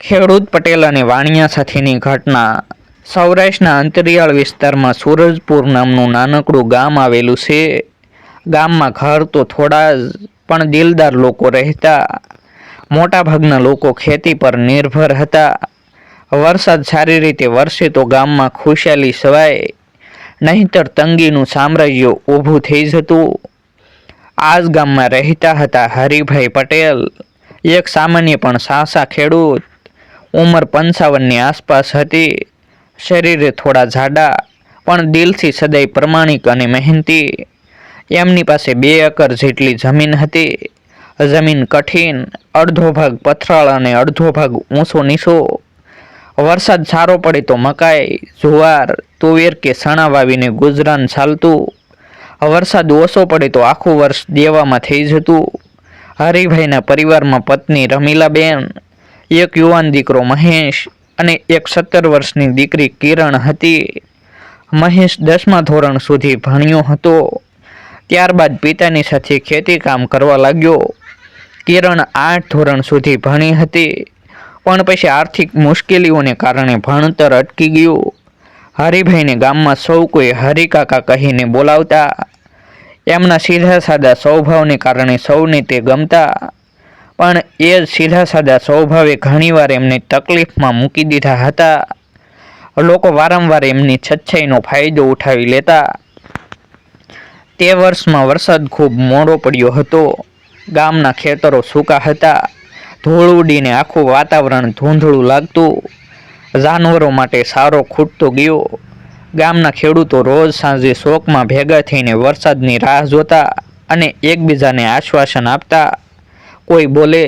ખેડૂત પટેલ અને વાણિયા સાથેની ઘટના. સૌરાષ્ટ્રના અંતરિયાળ વિસ્તારમાં સૂરજપુર નામનું નાનકડું ગામ આવેલું છે. ગામમાં ઘર તો થોડા જ, પણ દિલદાર લોકો રહેતા. મોટાભાગના લોકો ખેતી પર નિર્ભર હતા. વરસાદ સારી રીતે વરસે તો ગામમાં ખુશાલી સવાય નહીંતર તંગીનું સામ્રાજ્ય ઊભું થઈ જતું. આ જ ગામમાં રહેતા હતા હરિભાઈ પટેલ. એક સામાન્ય પણ સાસા ખેડૂત. ઉંમર પંચાવનની આસપાસ હતી. શરીરે થોડા જાડા, પણ દિલથી સદાય પ્રમાણિક અને મહેનતી. એમની પાસે બે એકર જેટલી જમીન હતી. જમીન કઠિન, અડધો ભાગ પથરાળ અને અડધો ભાગ ઊંચો નીચો વરસાદ સારો પડે તો મકાઈ, જુવાર, તુવેર કે સણા વાવીને ગુજરાન ચાલતું. વરસાદ ઓછો પડે તો આખું વર્ષ દેવામાં થઈ જતું. હરિભાઈના પરિવારમાં પત્ની રમીલાબેન એક યુવાન દીકરો મહેશ અને એક સત્તર વર્ષની દીકરી કિરણ હતી. મહેશ દસમા ધોરણ સુધી ભણ્યો હતો. ત્યારબાદ પિતાની સાથે ખેતી કામ કરવા લાગ્યો. કિરણ આઠ ધોરણ સુધી ભણી હતી, પણ પછી આર્થિક મુશ્કેલીઓને કારણે ભણતર અટકી ગયું. હરિભાઈને ગામમાં સૌ કોઈ હરિકાકા કહીને બોલાવતા, એમના સીધા સાદા સ્વભાવને કારણે સૌને તે ગમતા. પણ એ સીધા સાદા સ્વભાવે ઘણીવાર એમને તકલીફમાં મૂકી દીધા હતા. લોકો વારંવાર એમની છચ્છાઈનો ફાયદો ઉઠાવી લેતા. તે વર્ષમાં વરસાદ ખૂબ મોડો પડ્યો હતો. ગામના ખેતરો સૂકા હતા. ધૂળ ઉડીને આખું વાતાવરણ ધૂંધળું લાગતું. જાનવરો માટે સારો ખૂટતો ગયો. ગામના ખેડૂતો રોજ સાંજે શોકમાં ભેગા થઈને વરસાદની રાહ જોતા અને એકબીજાને આશ્વાસન આપતા. કોઈ બોલે,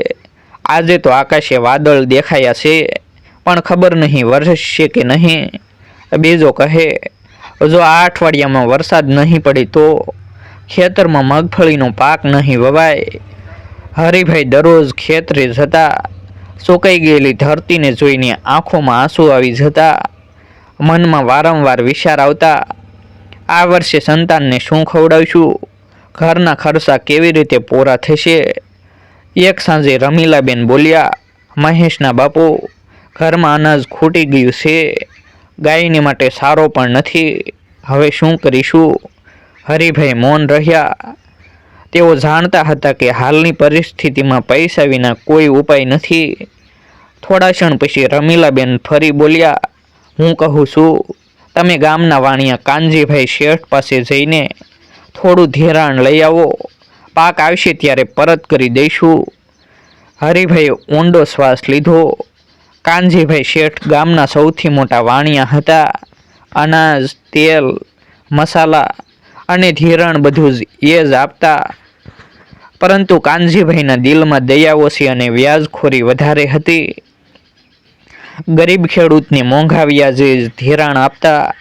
આજે તો આકાશે વાદળ દેખાયા છે, પણ ખબર નહીં વરસશે કે નહીં. બીજો કહે, જો આ અઠવાડિયામાં વરસાદ નહીં પડે તો ખેતરમાં મગફળીનો પાક નહીં વવાય. હરિભાઈ દરરોજ ખેતરે જતા, સુકાઈ ગયેલી ધરતીને જોઈને આંખોમાં આંસુ આવી જતા, મનમાં વારંવાર વિચાર આવતા, આ વર્ષે સંતાનને શું ખવડાવશું? ઘરના ખર્ચા કેવી રીતે પૂરા થશે? એક સાંજે રમીલાબેન બોલ્યા, મહેશના બાપુ, ઘરમાં અનાજ ખૂટી ગયું છે. ગાયને માટે સારો પણ નથી. હવે શું કરીશું? હરિભાઈ મૌન રહ્યા. તેઓ જાણતા હતા કે હાલની પરિસ્થિતિમાં પૈસા વિના કોઈ ઉપાય નથી. થોડા ક્ષણ પછી રમીલાબેન ફરી બોલ્યા, હું કહું છું, તમે ગામના વાણિયા કાનજીભાઈ શેઠ પાસે જઈને થોડું ધિરાણ લઈ આવો. પાક આવશે ત્યારે પરત કરી દઈશું. હરિભાઈ ઊંડો શ્વાસ લીધો. કાનજીભાઈ શેઠ ગામના સૌથી મોટા વાણિયા હતા. અનાજ, તેલ, મસાલા અને ધિરાણ બધું જ એ જ આપતા. પરંતુ કાનજીભાઈના દિલમાં દયાઓશી અને વ્યાજખોરી વધારે હતી. ગરીબ ખેડૂતને મોંઘા વ્યાજે ધિરાણ આપતા,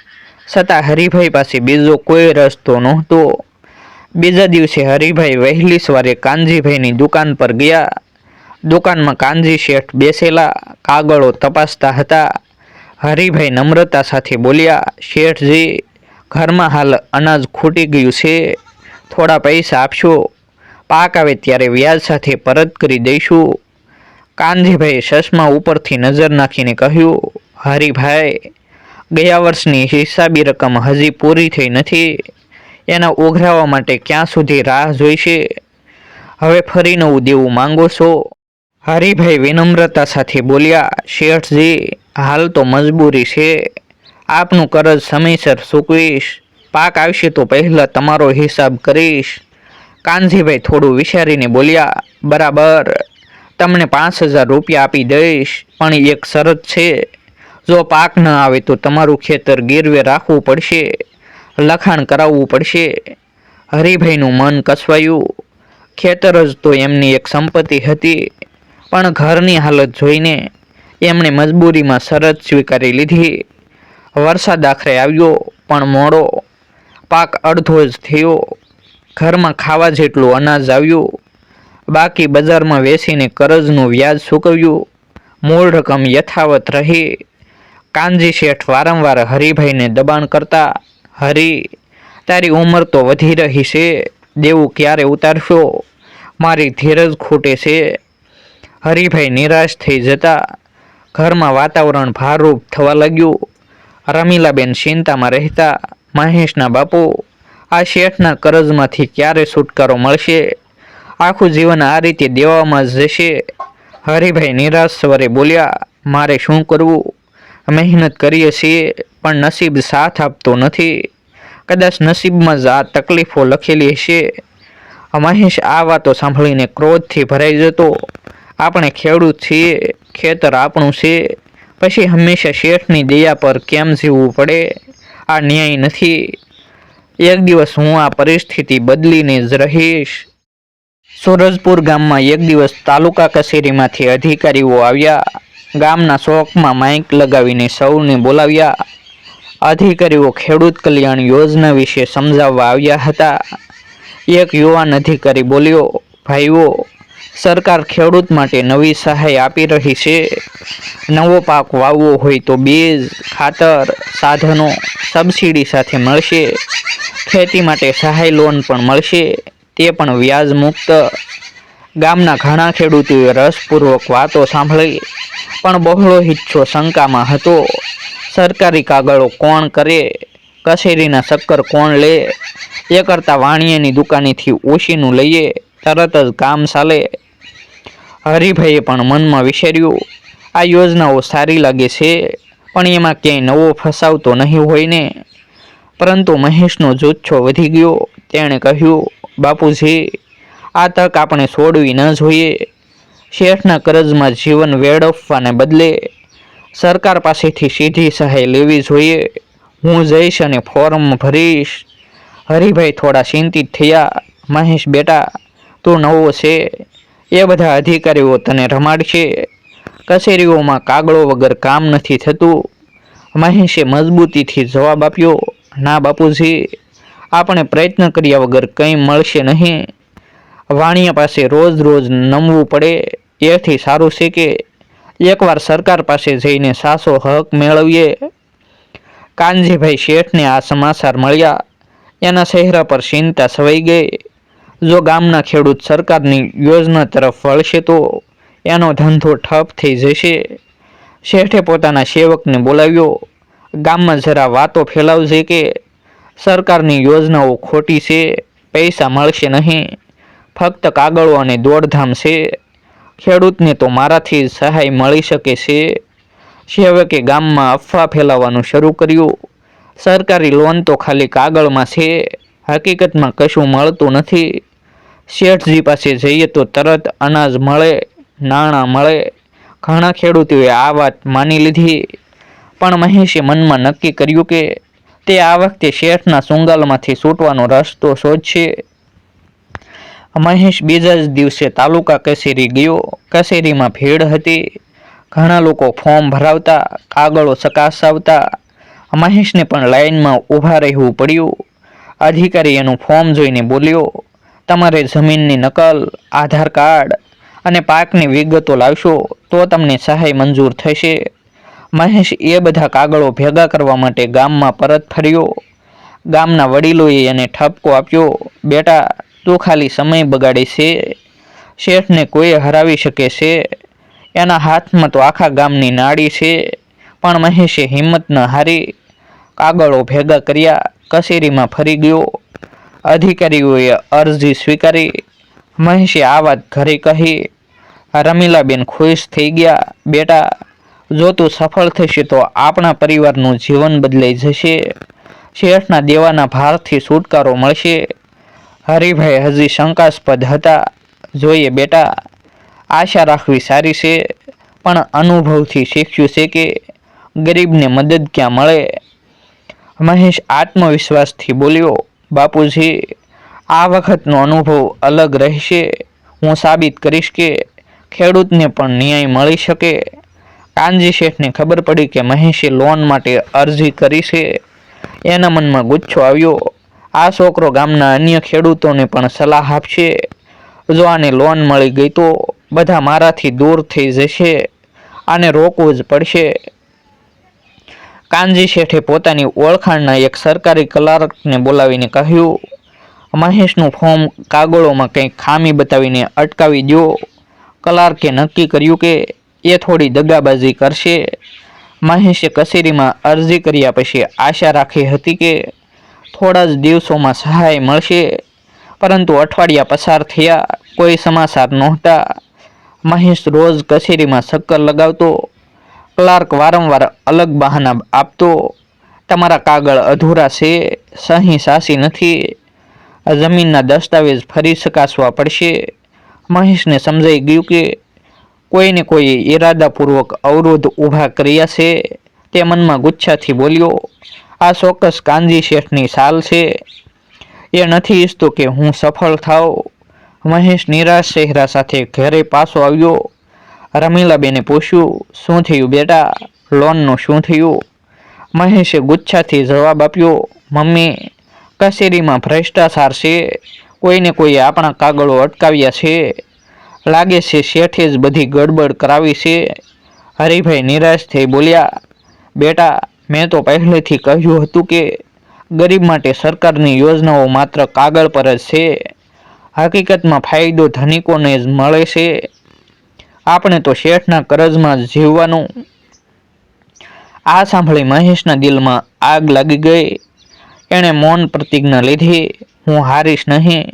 છતાં હરિભાઈ પાસે બીજો કોઈ રસ્તો નહોતો. બીજા દિવસે હરિભાઈ વહેલી સવારે કાનજીભાઈની દુકાન પર ગયા. દુકાનમાં કાનજી શેઠ બેસેલા, કાગળો તપાસતા હતા. હરિભાઈ નમ્રતા સાથે બોલ્યા, શેઠજી, ઘરમાં હાલ અનાજ ખૂટી ગયું છે. થોડા પૈસા આપશો. પાક આવે ત્યારે વ્યાજ સાથે પરત કરી દઈશું. કાનજીભાઈ ચશ્મા ઉપરથી નજર નાખીને કહ્યું, હરિભાઈ, ગયા વર્ષની હિસાબી રકમ હજી પૂરી થઈ નથી. એના ઓઘરાવા માટે ક્યાં સુધી રાહ જોઈશે? હવે ફરી નવું દેવું માંગો છો? હરિભાઈ વિનમ્રતા સાથે બોલ્યા, શેઠજી, હાલ તો મજબૂરી છે. આપનું કરજ સમયસર ચૂકવીશ પાક આવશે તો પહેલાં તમારો હિસાબ કરીશ. કાનજીભાઈ થોડું વિચારીને બોલ્યા, બરાબર. તમને પાંચ હજાર રૂપિયા આપી દઈશ, પણ એક શરત છે. જો પાક ન આવે તો તમારું ખેતર ગીરવે રાખવું પડશે. લખાણ કરાવવું પડશે. હરિભાઈનું મન કસવાયું. ખેતર જ તો એમની એક સંપત્તિ હતી, પણ ઘરની હાલત જોઈને એમણે મજબૂરીમાં શરત સ્વીકારી લીધી. વરસાદ આખરે આવ્યો, પણ મોડો પાક અડધો જ થયો. ઘરમાં ખાવા જેટલું અનાજ આવ્યું. બાકી બજારમાં વેચીને કરજનું વ્યાજ ચૂકવ્યું મૂળ રકમ યથાવત રહી. કાનજી શેઠ વારંવાર હરિભાઈને દબાણ કરતા હરી, તારી ઉંમર તો વધી રહી છે, દેવું ક્યારે ઉતારશો? મારી ધીરજ ખૂટે છે. હરિભાઈ નિરાશ થઈ જતા ઘરમાં વાતાવરણ ભારરૂપ થવા લાગ્યું. રમીલાબેન ચિંતામાં રહેતા મહેશના બાપુ, આ શેઠના કરજમાંથી ક્યારે છુટકારો મળશે? આખું જીવન આ રીતે દેવામાં જશે હરિભાઈ નિરાશ સ્વરે બોલ્યા, મારે શું કરવું? મહેનત કરીએ છીએ. પણ નસીબ સાથ આપતો નથી. કદાચ નસીબમાં જ આ તકલીફો લખેલી હશે. મહેશ આ વાતો સાંભળીને ક્રોધથી ભરાઈ જતો. આપણે ખેડૂત છીએ, ખેતર આપણું છે. પછી હંમેશા શેઠની દયા પર કેમ જીવવું પડે? આ ન્યાય નથી. એક દિવસ હું આ પરિસ્થિતિ બદલીને જ રહીશ. સુરજપુર ગામમાં એક દિવસ તાલુકા કચેરીમાંથી અધિકારીઓ આવ્યા. ગામના શોખમાં માઇક લગાવીને સૌને બોલાવ્યા. અધિકારીઓ ખેડૂત કલ્યાણ યોજના વિશે સમજાવવા આવ્યા હતા. એક યુવાન અધિકારી બોલ્યો, ભાઈઓ, સરકાર ખેડૂત માટે નવી સહાય આપી રહી છે. નવો પાક વાવવો હોય તો બીજ, ખાતર, સાધનો, સબસિડી સાથે મળશે. ખેતી માટે સહાય લોન પણ મળશે. તે પણ વ્યાજ મુક્ત ગામના ઘણા ખેડૂતોએ રસપૂર્વક વાતો સાંભળી, પણ બહોળો હિચ્છો શંકામાં હતો. સરકારી કાગળો કોણ કરે? કચેરીના શક્કર કોણ લે? એ કરતાં વાણિયાની દુકાનેથી ઓશીનું લઈએ, તરત જ કામ ચાલે. હરિભાઈએ પણ મનમાં વિચાર્યું, આ યોજનાઓ સારી લાગે છે, પણ એમાં ક્યાંય નવો ફસાવતો નહીં હોય ને. પરંતુ મહેશનો જુચ્છો વધી ગયો. તેણે કહ્યું, બાપુજી, આ તક આપણે છોડવી ન જોઈએ. શેઠના કરજમાં જીવન વેડફવાને બદલે સરકાર પાસેથી સીધી સહાય લેવી જોઈએ. હું જઈશ અને ફોર્મ ભરીશ. હરિભાઈ થોડા ચિંતિત થયા. મહેશ બેટા, તું નવો છે. એ બધા અધિકારીઓ તને રમાડશે. કચેરીઓમાં કાગળો વગર કામ નથી થતું. મહેશે મજબૂતીથી જવાબ આપ્યો, ના બાપુજી, આપણે પ્રયત્ન કર્યા વગર કંઈ મળશે નહીં. વાણિયા પાસે રોજ રોજ નમવું પડે. એથી સારું છે કે એકવાર સરકાર પાસે જઈને સાસો હક મેળવીએ. કાનજીભાઈ શેઠને આ સમાચાર મળ્યા. એના ચહેરા પર ચિંતા સવાઈ ગઈ. જો ગામના ખેડૂત સરકારની યોજના તરફ વળશે તો એનો ધંધો ઠપ થઈ જશે. શેઠે પોતાના સેવકને બોલાવ્યો. ગામમાં જરા વાતો ફેલાવજે કે સરકારની યોજનાઓ ખોટી છે, પૈસા મળશે નહીં. ફક્ત કાગળો અને દોડધામ છે. ખેડૂતને તો મારાથી સહાય મળી શકે છે. સેવકે ગામમાં અફવા ફેલાવવાનું શરૂ કર્યું. સરકારી લોન તો ખાલી કાગળમાં છે. હકીકતમાં કશું મળતું નથી. શેઠજી પાસે જઈએ તો તરત અનાજ મળે, નાણાં મળે. ઘણા ખેડૂતોએ આ વાત માની લીધી. પણ મહેશે મનમાં નક્કી કર્યું કે તે આ વખતે શેઠના સુંગાલમાંથી છૂટવાનો રસ્તો શોધશે. મહેશ બીજા જ દિવસે તાલુકા કચેરી ગયો. કચેરીમાં ભીડ હતી. ઘણા લોકો ફોર્મ ભરાવતા, કાગળો ચકાસાવતા. મહેશને પણ લાઈનમાં ઊભા રહેવું પડ્યું. અધિકારી એનું ફોર્મ જોઈને બોલ્યો, તમારે જમીનની નકલ, આધાર કાર્ડ અને પાકની વિગતો લાવશો, તો તમને સહાય મંજૂર થશે. મહેશ એ બધા કાગળો ભેગા કરવા માટે ગામમાં પરત ફર્યો. ગામના વડીલોએ એને ઠપકો આપ્યો, બેટા તું ખાલી સમય બગાડે છે. શેઠને કોઈ હરાવી શકે છે. એના હાથમાં તો આખા ગામની નાડી છે. પણ મહેશે હિંમત ન હારી કાગળો ભેગા કર્યા, કચેરીમાં ફરી ગયો. અધિકારીઓએ અરજી સ્વીકારી. મહેશે આ વાત ઘરે કહી, રમીલાબેન ખુશ થઈ ગયા. બેટા, જો તું સફળ થશે તો આપણા પરિવારનું જીવન બદલાઈ જશે. શેઠના દેવાના ભારથી છુટકારો મળશે. હરિભાઈ હજી શંકાસ્પદ હતા. જોઈએ બેટા, આશા રાખવી સારી છે, પણ અનુભવથી શીખ્યું છે કે ગરીબને મદદ ક્યાં મળે? મહેશ આત્મવિશ્વાસથી બોલ્યો, બાપુજી, આ વખતનો અનુભવ અલગ રહેશે. હું સાબિત કરીશ કે ખેડૂતને પણ ન્યાય મળી શકે. કાનજી શેઠને ખબર પડી કે મહેશે લોન માટે અરજી કરી છે. એના મનમાં ગુચ્છો આવ્યો. આ છોકરો ગામના અન્ય ખેડૂતોને પણ સલાહ આપશે. જો આને લોન મળી ગઈ તો બધા મારાથી દૂર થઈ જશે આને રોકવું જ પડશે. કાનજી શેઠે પોતાની ઓળખાણના એક સરકારી ક્લાર્કને બોલાવીને કહ્યું, મહેશનું ફોર્મ કાગળોમાં કંઈક ખામી બતાવીને અટકાવી દો ક્લાર્કે નક્કી કર્યું કે એ થોડી દગાબાજી કરશે. મહેશે કચેરીમાં અરજી કર્યા પછી આશા રાખી હતી કે થોડા જ દિવસોમાં સહાય મળશે. પરંતુ અઠવાડિયા પસાર થયા, કોઈ સમાચાર નહોતા. મહેશ રોજ કચેરીમાં ચક્કર લગાવતો. ક્લાર્ક વારંવાર અલગ બહાના આપતો. તમારા કાગળ અધૂરા છે, સહી સાસી નથી. જમીનના દસ્તાવેજ ફરી ચકાસવા પડશે. મહેશને સમજાઈ ગયું કે કોઈને કોઈ ઈરાદાપૂર્વક અવરોધ ઊભા કર્યા છે. તે મનમાં ગુચ્છાથી બોલ્યો આ ચોક્કસ કાનજી શેઠની સાલ છે. એ નથી ઈચ્છતો કે હું સફળ થાવ મહેશ નિરાશ ચહેરા સાથે ઘરે પાછો આવ્યો. રમીલાબેને પૂછ્યું, શું થયું બેટા? લોનનું શું થયું? મહેશે ગુચ્છાથી જવાબ આપ્યો, મમ્મી, કચેરીમાં ભ્રષ્ટાચાર છે. કોઈને કોઈએ આપણા કાગળો અટકાવ્યા છે. લાગે છે શેઠે જ બધી ગડબડ કરાવી છે. હરિભાઈ નિરાશ થઈ બોલ્યા, બેટા મેં તો પહેલેથી કહ્યું હતું કે ગરીબ માટે સરકારની યોજનાઓ માત્ર કાગળ પર જ છે. હકીકતમાં ફાયદો ધનિકોને જ મળે છે. આપણે તો શેઠના કરજમાં જીવવાનું. આ સાંભળી મહેશના દિલમાં આગ લાગી ગઈ. એણે મૌન પ્રતિજ્ઞા લીધી, હું હારીશ નહીં.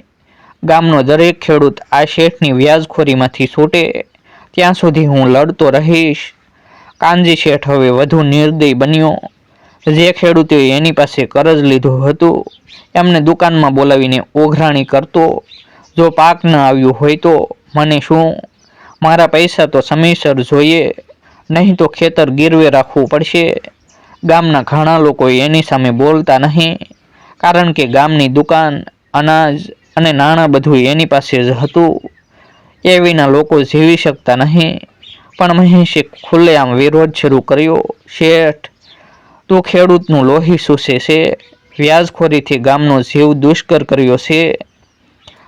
ગામનો દરેક ખેડૂત આ શેઠની વ્યાજખોરીમાંથી છૂટે. ત્યાં સુધી હું લડતો રહીશ. કાનજી શેઠ હવે વધુ નિર્દય બન્યો. જે ખેડૂતોએ એની પાસે કરજ લીધું હતું, એમને દુકાનમાં બોલાવીને ઓઘરાણી કરતો, જો પાક ન આવ્યું હોય તો મને શું? મારા પૈસા તો સમયસર જોઈએ, નહીં તો ખેતર ગીરવે રાખવું પડશે. ગામના ઘણા લોકો એની સામે બોલતા નહીં, કારણ કે ગામની દુકાન, અનાજ અને નાણાં બધું એની પાસે જ હતું. એ વિના લોકો જીવી શકતા નહીં. પણ મહેશે ખુલ્લેઆમ વિરોધ શરૂ કર્યો. શેઠ, તું ખેડૂતનું લોહી સૂસે છે. વ્યાજખોરીથી ગામનો જીવ દુષ્કર કર્યો છે.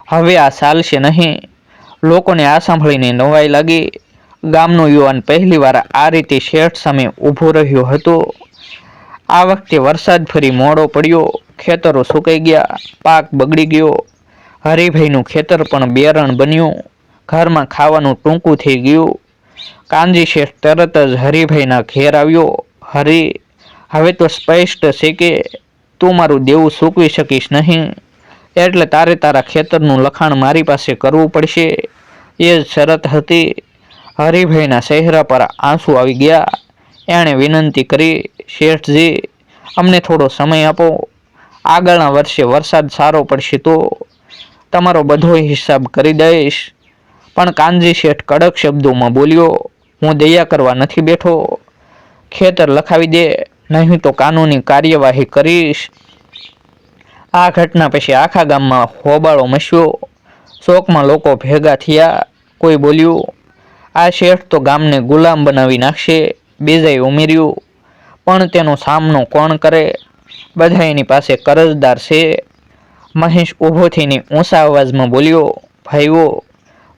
હવે આ ચાલશે નહીં. લોકોને આ સાંભળીને નવાઈ લાગી. ગામનો યુવાન પહેલીવાર આ રીતે શેઠ સામે ઊભો રહ્યો હતો. આ વખતે વરસાદ ફરી મોડો પડ્યો. ખેતરો સુકાઈ ગયા. પાક બગડી ગયો. હરિભાઈનું ખેતર પણ બેરણ બન્યું. ઘરમાં ખાવાનું ટૂંકું થઈ ગયું. કાનજી શેઠ તરત જ હરિભાઈના ઘેર આવ્યો. હરી, હવે તો સ્પષ્ટ છે કે તું મારું દેવું સૂકવી શકીશ નહીં. એટલે તારે તારા ખેતરનું લખાણ મારી પાસે કરવું પડશે. એ જ શરત હતી. હરિભાઈના ચહેરા પર આંસુ આવી ગયા. એણે વિનંતી કરી, શેઠજી, અમને થોડો સમય આપો. આગળના વર્ષે વરસાદ સારો પડશે તો તમારો બધો હિસાબ કરી દઈશ. પણ કાનજી શેઠ કડક શબ્દોમાં બોલ્યો હું દયા કરવા નથી બેઠો. ખેતર લખાવી દે, નહીં તો કાનૂની કાર્યવાહી કરીશ. આ ઘટના પછી આખા ગામમાં હોબાળો મચ્યો. શોકમાં લોકો ભેગા થયા. કોઈ બોલ્યું, આ શેઠ તો ગામને ગુલામ બનાવી નાખશે બીજાએ ઉમેર્યું. પણ તેનો સામનો કોણ કરે? બધા એની પાસે કરજદાર છે. મહેશ ઊભો થઈને ઊંચા અવાજમાં બોલ્યો, ભાઈઓ,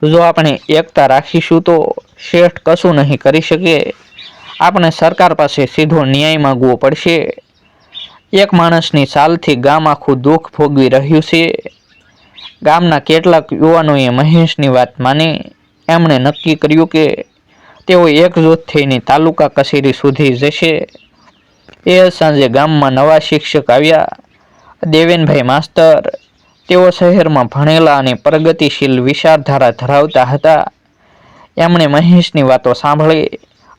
જો આપણે એકતા રાખીશું તો શેઠ કશું નહીં કરી શકે. આપણે સરકાર પાસે સીધો ન્યાય માગવો પડશે. એક માણસની સાલથી ગામ આખું દુઃખ ભોગવી રહ્યું છે. ગામના કેટલાક યુવાનોએ મહેશની વાત માની. એમણે નક્કી કર્યું કે તેઓ એકજૂથ થઈને તાલુકા કચેરી સુધી જશે. એ સાંજે ગામમાં નવા શિક્ષક આવ્યા. દેવેનભાઈ માસ્તર, તેઓ શહેરમાં ભણેલા અને પ્રગતિશીલ વિચારધારા ધરાવતા હતા. એમણે મહેશની વાતો સાંભળી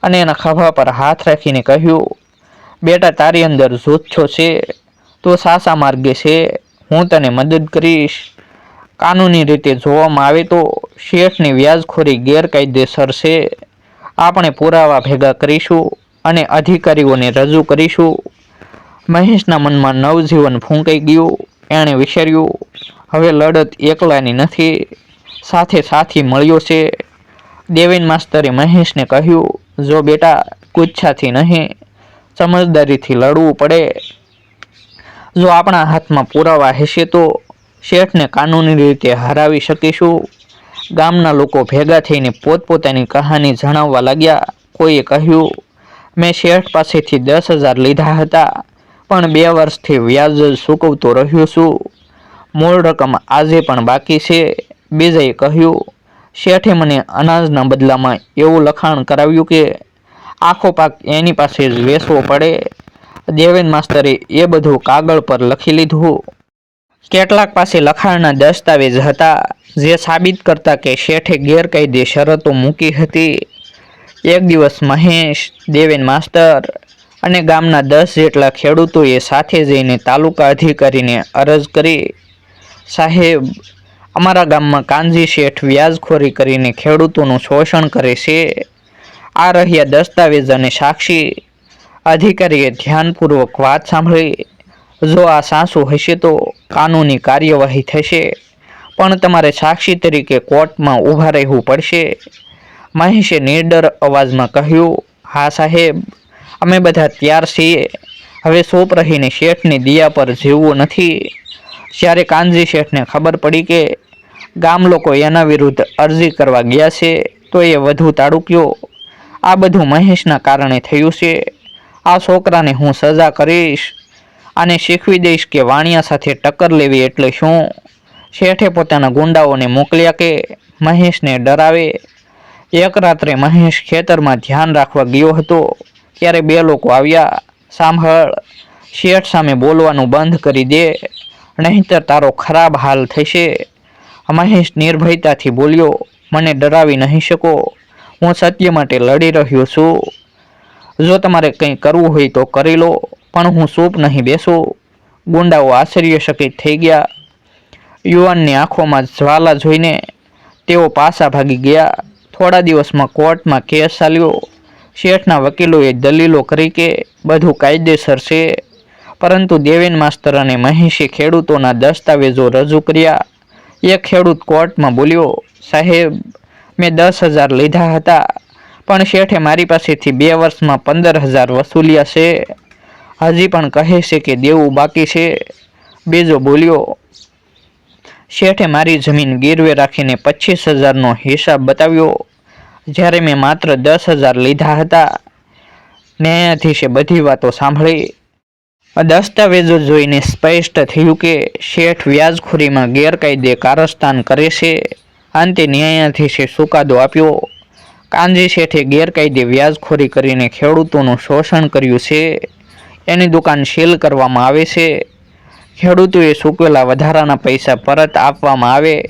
અને એના ખભા પર હાથ રાખીને કહ્યું, બેટા, તારી અંદર જૂથો છે, તો સાસા માર્ગે છે. હું તને મદદ કરીશ. કાનૂની રીતે જોવામાં આવે તો શેઠની વ્યાજખોરી ગેરકાયદેસર છે. આપણે પુરાવા ભેગા કરીશું અને અધિકારીઓને રજૂ કરીશું. મહેશના મનમાં નવજીવન ફૂંકાઈ ગયું. એણે વિચાર્યું, હવે લડત એકલાની નથી. સાથે સાથી મળ્યો છે. દેવેન માસ્તરે મહેશને કહ્યું, જો બેટા ગુચ્છાથી નહીં, સમજદારીથી લડવું પડે. જો આપણા હાથમાં પુરાવા હશે તો શેઠને કાનૂની રીતે હરાવી શકીશું. ગામના લોકો ભેગા થઈને પોતપોતાની કહાની જણાવવા લાગ્યા. કોઈએ કહ્યું, મેં શેઠ પાસેથી દસ હજાર લીધા હતા, પણ બે વર્ષથી વ્યાજ જ ચૂકવતો રહ્યો છું. મૂળ રકમ આજે પણ બાકી છે. બીજાએ કહ્યું શેઠે મને અનાજના બદલામાં એવું લખાણ કરાવ્યું કે આખો પાક એની પાસે જ વેચવો પડે. દેવેન માસ્તરે એ બધું કાગળ પર લખી લીધું. કેટલાક પાસે લખાણના દસ્તાવેજ હતા, જે સાબિત કરતા કે શેઠે ગેરકાયદે શરતો મૂકી હતી. એક દિવસ મહેશ, દેવેન માસ્તર અને ગામના દસ જેટલા ખેડૂતોએ સાથે જઈને તાલુકા અધિકારીને અરજ કરી. સાહેબ અમારા ગામમાં કાનજી શેઠ વ્યાજખોરી કરીને ખેડૂતોનું શોષણ કરે છે. આ રહ્યા દસ્તાવેજ અને સાક્ષી અધિકારીએ ધ્યાનપૂર્વક વાત સાંભળી. જો આ સાસુ હશે તો કાનૂની કાર્યવાહી થશે, પણ તમારે સાક્ષી તરીકે કોર્ટમાં ઊભા રહેવું પડશે. મહેશે નિર્ડર અવાજમાં કહ્યું, હા સાહેબ, અમે બધા તૈયાર છીએ. હવે સોપ રહીને શેઠની દિયા પર જીવવું નથી. જ્યારે કાનજી શેઠને ખબર પડી કે ગામ લોકો એના વિરુદ્ધ અરજી કરવા ગયા છે, તો એ વધુ તાડુક્યો. આ બધું મહેશના કારણે થયું છે. આ છોકરાને હું સજા કરીશ અને શીખવી દઈશ કે વાણિયા સાથે ટક્કર લેવી એટલે શું? શેઠે પોતાના ગુંડાઓને મોકલ્યા કે મહેશને ડરાવે. એક રાત્રે મહેશ ખેતરમાં ધ્યાન રાખવા ગયો હતો. ત્યારે બે લોકો આવ્યા. સાંભળ, શેઠ સામે બોલવાનું બંધ કરી દે, નહીંતર તારો ખરાબ હાલ થશે. મહેશ નિર્ભયતાથી બોલ્યો, મને ડરાવી નહીં શકો. હું સત્ય માટે લડી રહ્યો છું. જો તમારે કંઈ કરવું હોય તો કરી લો, પણ હું સૂપ નહીં બેસું. ગુંડાઓ આશ્ચર્યચકિત થઈ ગયા. યુવાનની આંખોમાં જ્વાલા જોઈને તેઓ પાછા ભાગી ગયા. થોડા દિવસમાં કોર્ટમાં કેસ ચાલ્યો. શેઠના વકીલોએ દલીલો કરી કે, બધું કાયદેસર છે. પરંતુ દેવેન માસ્તર અને મહેશે ખેડૂતોના દસ્તાવેજો રજૂ કર્યા. એક ખેડૂત કોર્ટમાં બોલ્યો, સાહેબ, મેં દસ હજાર લીધા હતા, પણ શેઠે મારી પાસેથી બે વર્ષમાં પંદર હજાર વસૂલ્યા છે. હજી પણ કહે છે કે દેવું બાકી છે. બીજો બોલ્યો, શેઠે મારી જમીન ગીરવે રાખીને પચીસ હજારનો હિસાબ બતાવ્યો. જ્યારે મેં માત્ર દસ હજાર લીધા હતા, ન્યાયાધીશે બધી વાતો સાંભળી દસ્તાવેજો જોઈને સ્પષ્ટ થયું કે શેઠ વ્યાજખોરીમાં ગેરકાયદે કારસ્તાન કરે છે. અંતે ન્યાયાધીશે ચુકાદો આપ્યો. કાનજી શેઠે ગેરકાયદે વ્યાજખોરી કરીને ખેડૂતોનું શોષણ કર્યું છે. એની દુકાન સીલ કરવામાં આવે છે. ખેડૂતોએ ચૂકવેલા વધારાના પૈસા પરત આપવામાં આવે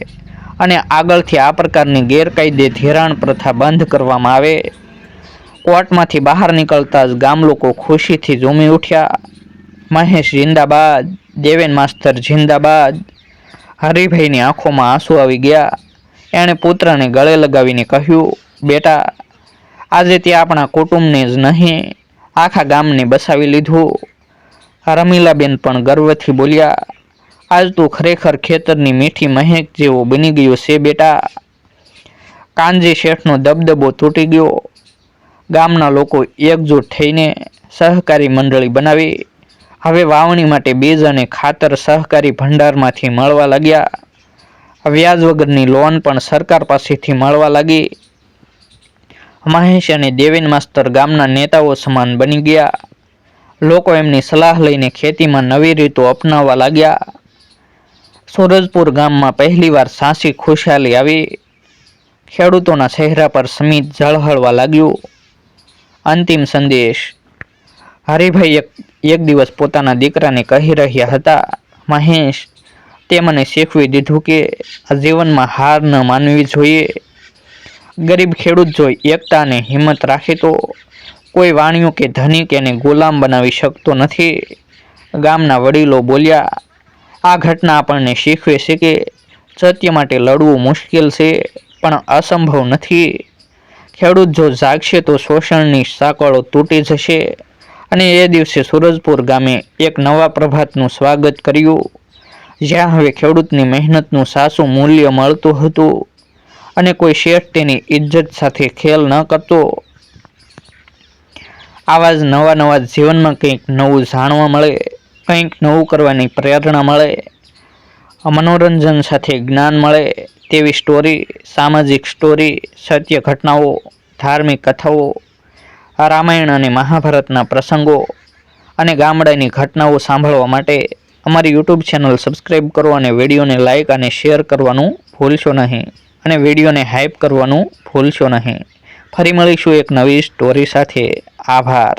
અને આગળથી આ પ્રકારની ગેરકાયદે ધિરાણ પ્રથા બંધ કરવામાં આવે. કોર્ટમાંથી બહાર નીકળતા જ ગામ લોકો ખુશીથી ઝૂમી ઉઠ્યા. મહેશ જિંદાબાદ, દેવેન માસ્તર જિંદાબાદ. હરિભાઈની આંખોમાં આંસુ આવી ગયા. એણે પુત્રને ગળે લગાવીને કહ્યું, બેટા, આજે તે આપણા કુટુંબને જ નહીં, આખા ગામને બસાવી લીધું. રમીલાબેન પણ ગર્વથી બોલ્યા, આજ તું ખરેખર ખેતરની મીઠી મહેક જેવો બની ગયો છે, બેટા. કાનજી શેઠનો દબદબો તૂટી ગયો. ગામના લોકો એકજૂટ થઈને સહકારી મંડળી બનાવી. હવે વાવણી માટે બીજ અને ખાતર સહકારી ભંડારમાંથી મળવા લાગ્યા. વ્યાજ વગરની લોન પણ સરકાર પાસેથી મળવા લાગી. મહેશ અને દેવેન માસ્તર ગામના નેતાઓ સમાન બની ગયા. લોકો એમની સલાહ લઈને ખેતીમાં નવી રીતો અપનાવવા લાગ્યા. સુરજપુર ગામમાં પહેલીવાર સાંસી ખુશાલી આવી. ખેડૂતોના ચહેરા પર સમિત ઝળહળવા લાગ્યું. અંતિમ સંદેશ હરિભાઈ એક એક દિવસ પોતાના દીકરાને કહી રહ્યા હતા, મહેશ, તે મને શીખવી દીધું કે જીવનમાં હાર ન માનવી જોઈએ. ગરીબ ખેડૂત જોઈ એકતા અને હિંમત રાખે તો કોઈ વાણિયો કે ધનિક એને ગુલામ બનાવી શકતો નથી. ગામના વડીલો બોલ્યા, આ ઘટના આપણને શીખવે છે કે સત્ય માટે લડવું મુશ્કેલ છે, પણ અસંભવ નથી. ખેડૂત જો જાગશે તો શોષણની સાંકળો તૂટી જશે. અને એ દિવસે સુરજપુર ગામે એક નવા પ્રભાતનું સ્વાગત કર્યું. જ્યાં હવે ખેડૂતની મહેનતનું સાસું મૂલ્ય મળતું હતું અને કોઈ શેઠ તેની ઇજ્જત સાથે ખેલ ન કરતો. આવા જ નવા નવા જીવનમાં કંઈક નવું જાણવા મળે, કંઈક નવું કરવાની પ્રેરણા મળે, મનોરંજન સાથે જ્ઞાન મળે તેવી સ્ટોરી સામાજિક સ્ટોરી સત્ય ઘટનાઓ, ધાર્મિક કથાઓ રામાયણ અને મહાભારતના પ્રસંગો અને ગામડાની ઘટનાઓ સાંભળવા માટે અમારી યુટ્યુબ ચેનલ સબસ્ક્રાઈબ કરો અને વિડીયોને લાઇક અને શેર કરવાનું ભૂલશો નહીં. અને વિડીયોને હાઇપ કરવાનું ભૂલશો નહીં. ફરી મળીશું એક નવી સ્ટોરી સાથે. આભાર.